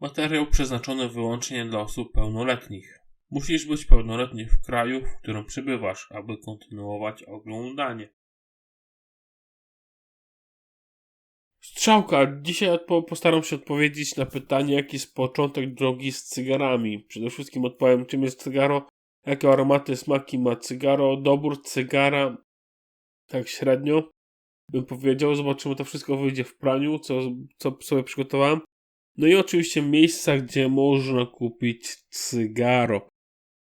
Materiał przeznaczony wyłącznie dla osób pełnoletnich. Musisz być pełnoletni w kraju, w którym przybywasz, aby kontynuować oglądanie. Strzałka, dzisiaj postaram się odpowiedzieć na pytanie, jaki jest początek drogi z cygarami. Przede wszystkim odpowiem, czym jest cygaro, jakie aromaty, smaki ma cygaro, dobór cygara, tak średnio bym powiedział. Zobaczymy, to wszystko wyjdzie w praniu, co, co sobie przygotowałem. No i oczywiście miejsca, gdzie można kupić cygaro.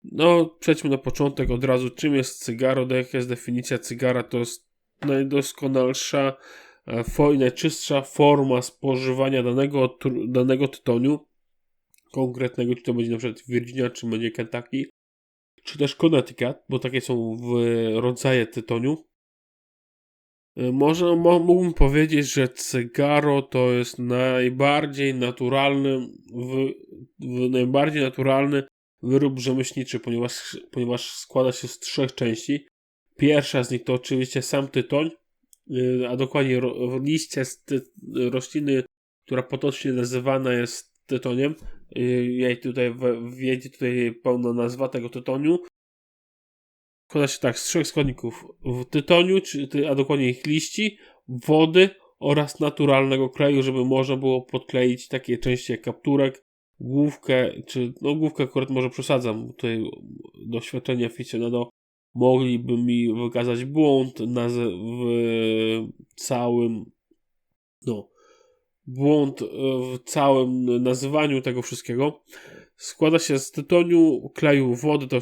No, przejdźmy na początek od razu. Czym jest cygaro? Jaka jest definicja cygara? To jest najdoskonalsza i najczystsza forma spożywania danego, danego tytoniu, konkretnego, czy to będzie na przykład Virginia, czy będzie Kentucky, czy też Connecticut, bo takie są w rodzaje tytoniu. Może mógłbym powiedzieć, że cygaro to jest najbardziej naturalny, w, w najbardziej naturalny wyrób rzemieślniczy, ponieważ, ponieważ składa się z trzech części. Pierwsza z nich to oczywiście sam tytoń, Y, a dokładnie liście z ty, rośliny, która potocznie nazywana jest tytoniem. Y, jej tutaj wiedzie tutaj pełna nazwa tego tytoniu. Składa się tak z trzech składników. W tytoniu, czy, a dokładnie ich liści, wody oraz naturalnego kleju, żeby można było podkleić takie części jak kapturek, główkę, czy no główkę akurat może przesadzam, tutaj doświadczenie aficionado mogliby mi wykazać błąd w całym no błąd w całym nazywaniu tego wszystkiego. Składa się z tytoniu, kleju, wody, to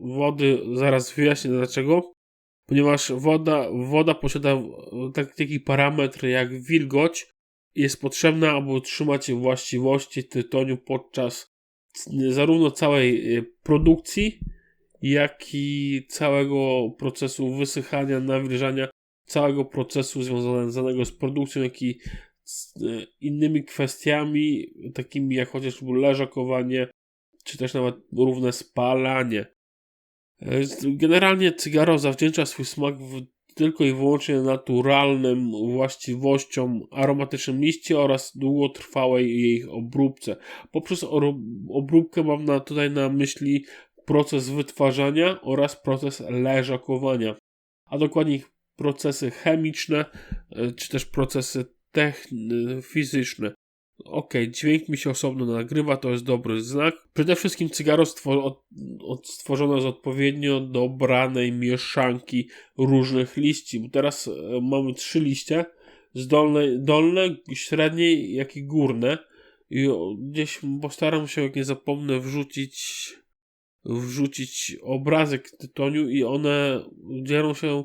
wody, zaraz wyjaśnię dlaczego. Ponieważ woda, woda posiada taki parametr jak wilgoć, jest potrzebna, aby utrzymać właściwości tytoniu podczas zarówno całej e, produkcji, jak i całego procesu wysychania, nawilżania, całego procesu związanego z produkcją, jak i e, innymi kwestiami, takimi jak chociażby leżakowanie, czy też nawet równe spalanie. E, generalnie cygaro zawdzięcza swój smak w, tylko i wyłącznie naturalnym właściwościom aromatycznym liści oraz długotrwałej jej obróbce. Poprzez obróbkę mam na, tutaj na myśli proces wytwarzania oraz proces leżakowania, a dokładnie procesy chemiczne e, czy też procesy fizyczne. Ok, dźwięk mi się osobno nagrywa, to jest dobry znak. Przede wszystkim cygaro stworzono z odpowiednio dobranej mieszanki różnych liści. Teraz e, mamy trzy liście, z dolne, średniej, jak i górne. I gdzieś postaram się, jak nie zapomnę, wrzucić wrzucić obrazek tytoniu i one dzielą się,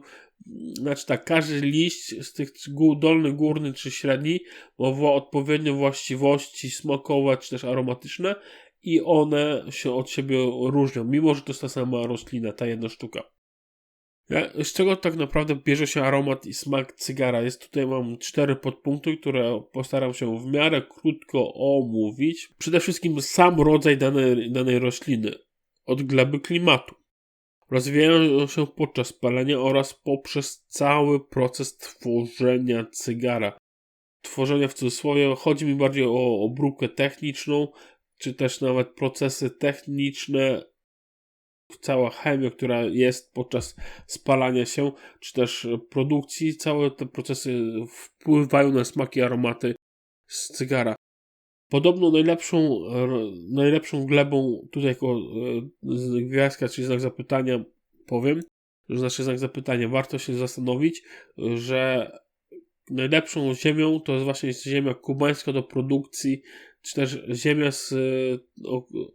znaczy tak, każdy liść z tych dolny, górny czy średni ma odpowiednie właściwości smakowe czy też aromatyczne i one się od siebie różnią, mimo że to jest ta sama roślina, ta jedna sztuka. Z czego tak naprawdę bierze się aromat i smak cygara? Jest tutaj mam cztery podpunkty, które postaram się w miarę krótko omówić. Przede wszystkim sam rodzaj danej, danej rośliny od gleby klimatu. Rozwijają się podczas palenia oraz poprzez cały proces tworzenia cygara. Tworzenia w cudzysłowie chodzi mi bardziej o obróbkę techniczną, czy też nawet procesy techniczne, cała chemia, która jest podczas spalania się, czy też produkcji, całe te procesy wpływają na smaki, aromaty z cygara. Podobno najlepszą, najlepszą glebą, tutaj jako e, gwiazdka, czyli znak zapytania, powiem, że znaczy znak zapytania, warto się zastanowić, że najlepszą ziemią to jest właśnie ziemia kubańska do produkcji, czy też ziemia z e,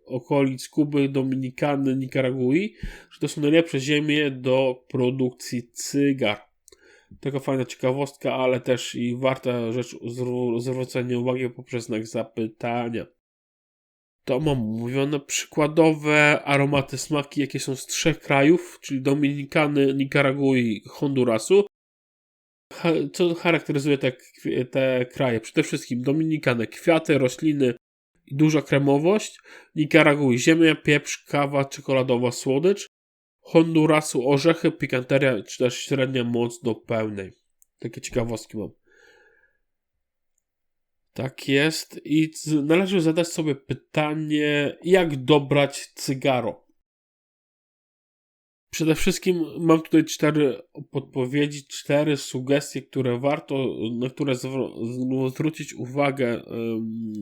okolic Kuby, Dominikany, Nikaragui, że to są najlepsze ziemie do produkcji cygar. Taka fajna ciekawostka, ale też i warta rzecz zwrócenia uwagi poprzez znak zapytania. To mam mówione przykładowe aromaty, smaki, jakie są z trzech krajów, czyli Dominikany, Nikaragui Hondurasu. Co charakteryzuje te, te kraje? Przede wszystkim Dominikanę, kwiaty, rośliny i duża kremowość. Nikaragui, ziemia, pieprz, kawa, czekoladowa słodycz. Hondurasu orzechy, pikanteria, czy też średnia moc do pełnej. Takie ciekawostki mam. Tak jest. I należy zadać sobie pytanie, jak dobrać cygaro. Przede wszystkim mam tutaj cztery podpowiedzi, cztery sugestie, które warto, na które zwrócić uwagę, um,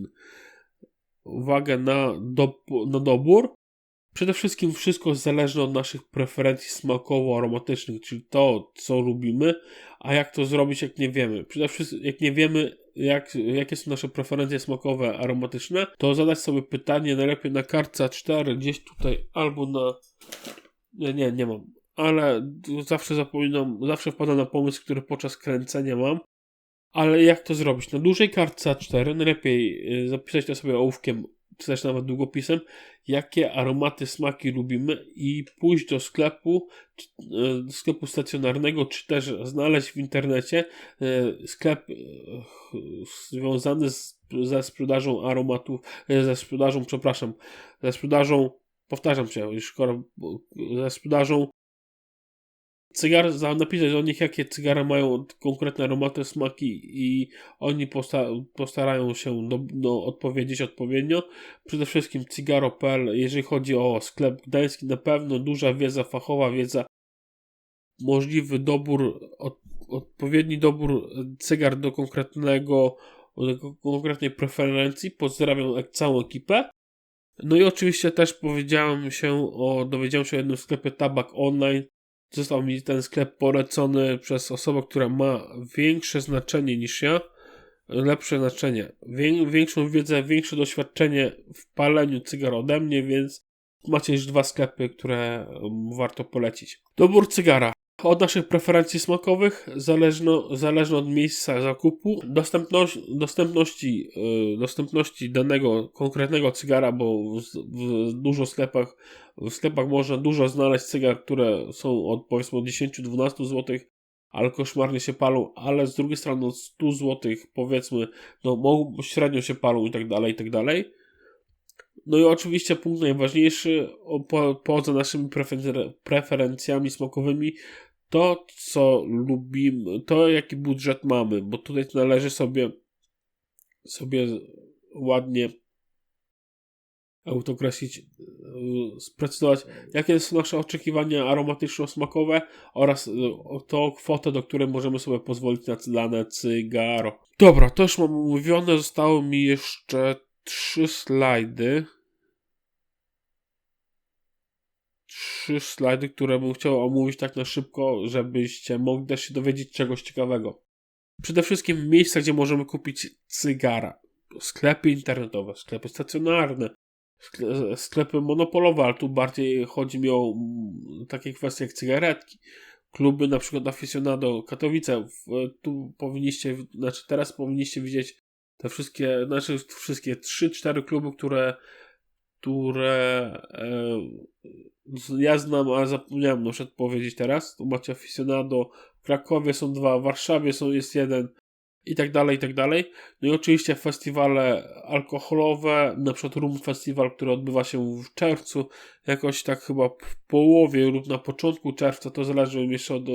uwagę na, do, na dobór. Przede wszystkim wszystko zależy od naszych preferencji smakowo-aromatycznych, czyli to, co lubimy, a jak to zrobić, jak nie wiemy. Przede wszystkim, jak nie wiemy, jak, jakie są nasze preferencje smakowe, aromatyczne, to zadać sobie pytanie najlepiej na kartce 4 gdzieś tutaj, albo na... Nie, nie, mam. Ale zawsze zapominam, zawsze wpadam na pomysł, który podczas kręcenia mam. Ale jak to zrobić? Na dużej kartce A4 najlepiej y, zapisać to sobie ołówkiem czy też nawet długopisem, jakie aromaty, smaki lubimy i pójść do sklepu, do e, sklepu stacjonarnego, czy też znaleźć w internecie e, sklep e, związany z, ze sprzedażą aromatów, ze sprzedażą, przepraszam, ze sprzedażą, powtarzam się, już ze sprzedażą cygar, napisać o nich, jakie cygara mają konkretne aromaty, smaki i oni posta postarają się do, do odpowiedzieć odpowiednio. Przede wszystkim cigaro.pl, jeżeli chodzi o sklep gdański, na pewno duża wiedza fachowa, wiedza, możliwy dobór, od, odpowiedni dobór cygar do konkretnego, do konkretnej preferencji. Pozdrawiam całą ekipę. No i oczywiście też powiedziałem się o, dowiedziałem się o jednym sklepie Tabak Online, został mi ten sklep polecony przez osobę, która ma większe znaczenie niż ja, lepsze znaczenie, większą wiedzę, większe doświadczenie w paleniu cygar ode mnie, więc macie już dwa sklepy, które warto polecić. Dobór cygara. Od naszych preferencji smakowych, zależno, zależno od miejsca zakupu, dostępność, dostępności, yy, dostępności danego konkretnego cygara, bo w, w dużo sklepach, w sklepach można dużo znaleźć cygar, które są od powiedzmy od 10-12 zł, ale koszmarnie się palą, ale z drugiej strony od 100 zł powiedzmy, no mogą, średnio się palą i tak dalej, i tak dalej. No i oczywiście punkt najważniejszy, po, poza naszymi preferencjami smakowymi, to, co lubimy, to jaki budżet mamy, bo tutaj należy sobie sobie ładnie autokreślić, e, sprecyzować, jakie są nasze oczekiwania aromatyczno-smakowe oraz e, tą kwotę, do której możemy sobie pozwolić na dane cygaro. Dobra, to już mam mówione, zostało mi jeszcze trzy slajdy. Trzy slajdy, które bym chciał omówić tak na szybko, żebyście mogli też się dowiedzieć czegoś ciekawego. Przede wszystkim miejsca, gdzie możemy kupić cygara. Sklepy internetowe, sklepy stacjonarne, sklepy monopolowe, ale tu bardziej chodzi mi o mm, takie kwestie jak cygaretki. Kluby na przykład Aficionado Katowice, tu powinniście, znaczy teraz powinniście widzieć te wszystkie, znaczy wszystkie 3-4 kluby, które które e, ja znam, ale zapomniałem przykład powiedzieć teraz. Tu macie Aficionado, w Krakowie są dwa, w Warszawie są, jest jeden i tak dalej, i tak dalej. No i oczywiście festiwale alkoholowe, na przykład Rum Festival, który odbywa się w czerwcu, jakoś tak chyba w połowie lub na początku czerwca, to zależy jeszcze od,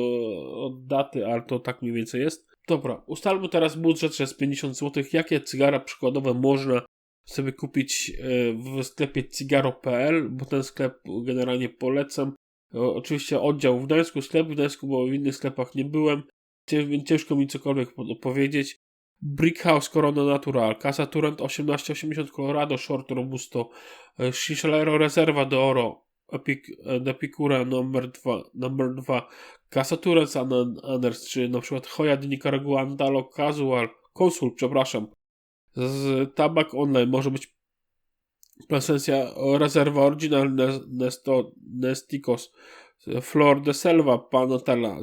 od daty, ale to tak mniej więcej jest. Dobra, ustalmy teraz budżet, że jest 50 zł. Jakie cygara przykładowe można sobie kupić e, w sklepie cigaro.pl, bo ten sklep generalnie polecam. Oczywiście oddział w Gdańsku, sklep w Gdańsku, bo w innych sklepach nie byłem, więc ciężko mi cokolwiek powiedzieć. Brick House Corona Natural, Casa Turent 1880 Colorado Short Robusto, Shishalero Reserva de Oro, Epic, Epicura numer 2, number 2 Casa Turent Anders, czy na przykład Hoya de Nicaragua Andalo Casual, Consul, przepraszam, z Tabak Online może być presencja rezerwa Original Nesto, Nesticos, Flor de Selva Panatella,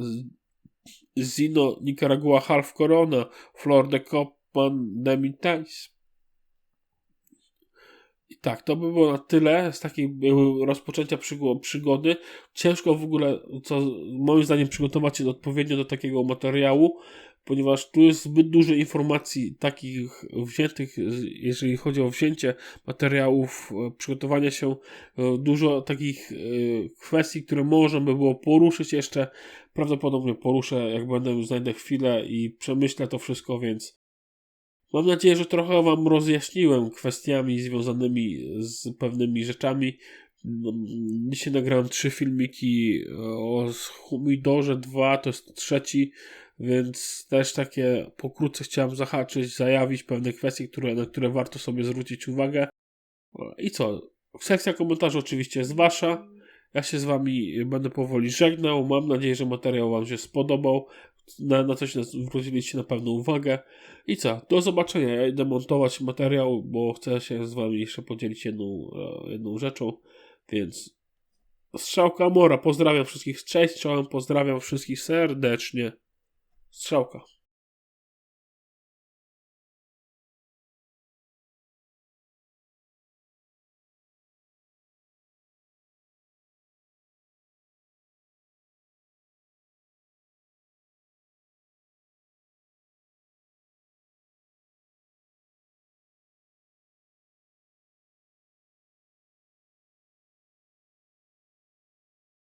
Zino Nicaragua Half Corona, Flor de Copan Demitais. I tak, to by było na tyle z takiej rozpoczęcia przygody. Ciężko w ogóle, co moim zdaniem, przygotować się odpowiednio do takiego materiału ponieważ tu jest zbyt dużo informacji takich wziętych, jeżeli chodzi o wzięcie materiałów, e, przygotowania się, e, dużo takich e, kwestii, które można by było poruszyć jeszcze. Prawdopodobnie poruszę, jak będę już znajdę chwilę i przemyślę to wszystko, więc Mam nadzieję, że trochę Wam rozjaśniłem kwestiami związanymi z pewnymi rzeczami. No, Dzisiaj nagrałem trzy filmiki o Humidorze 2, to jest trzeci, więc też takie pokrótce chciałem zahaczyć, zajawić pewne kwestie, które, na które warto sobie zwrócić uwagę. I co? Sekcja komentarzy oczywiście jest Wasza. Ja się z Wami będę powoli żegnał. Mam nadzieję, że materiał Wam się spodobał. Na, na coś zwróciliście na pewno uwagę. I co? Do zobaczenia. Ja idę montować materiał, bo chcę się z Wami jeszcze podzielić jedną, e, jedną rzeczą. Więc strzałka Mora. Pozdrawiam wszystkich. Cześć, czołem. Pozdrawiam wszystkich serdecznie. Strzałka.